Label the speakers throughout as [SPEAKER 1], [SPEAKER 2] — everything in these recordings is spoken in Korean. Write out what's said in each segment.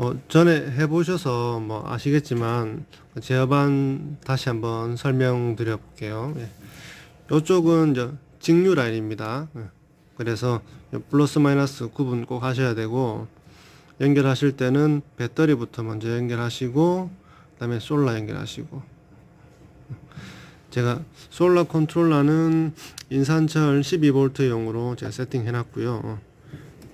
[SPEAKER 1] 어, 전에 해보셔서 뭐 아시겠지만 제어반 다시 한번 설명드려 볼게요. 예. 이쪽은 이제 직류 라인입니다. 예. 그래서 플러스 마이너스 구분 꼭 하셔야 되고 연결하실 때는 배터리부터 먼저 연결하시고 그 다음에 솔라 연결하시고 제가 솔라 컨트롤러는 인산철 12V용으로 제가 세팅해 놨고요.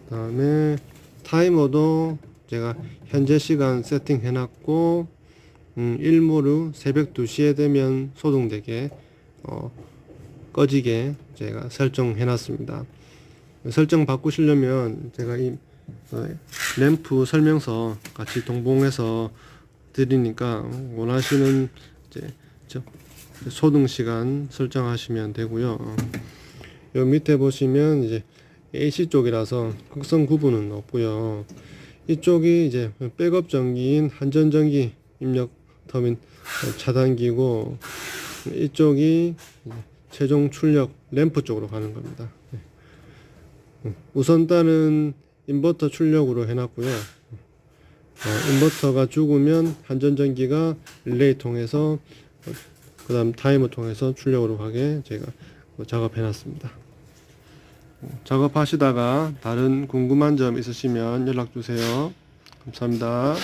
[SPEAKER 1] 그 다음에 타이머도 제가 현재 시간 세팅해 놨고 음, 일모르 새벽 2시에 되면 소등되게 어, 꺼지게 제가 설정해 놨습니다. 설정 바꾸시려면 제가 이 어, 램프 설명서 같이 동봉해서 드리니까 원하시는 이제 저 소등 시간 설정하시면 되고요. 어. 요 밑에 보시면 이제 AC 쪽이라서 극성 구분은 없고요. 이쪽이 이제 백업 전기인 한전 전기 입력 터민 차단기고 이쪽이 최종 출력 램프 쪽으로 가는 겁니다. 네. 음, 우선 따는 인버터 출력으로 해놨고요. 어, 인버터가 죽으면 한전 전기가 릴레이 통해서 어, 그다음 타이머 통해서 출력으로 가게 제가 어, 작업해 놨습니다. 작업하시다가 다른 궁금한 점 있으시면 연락 주세요. 감사합니다.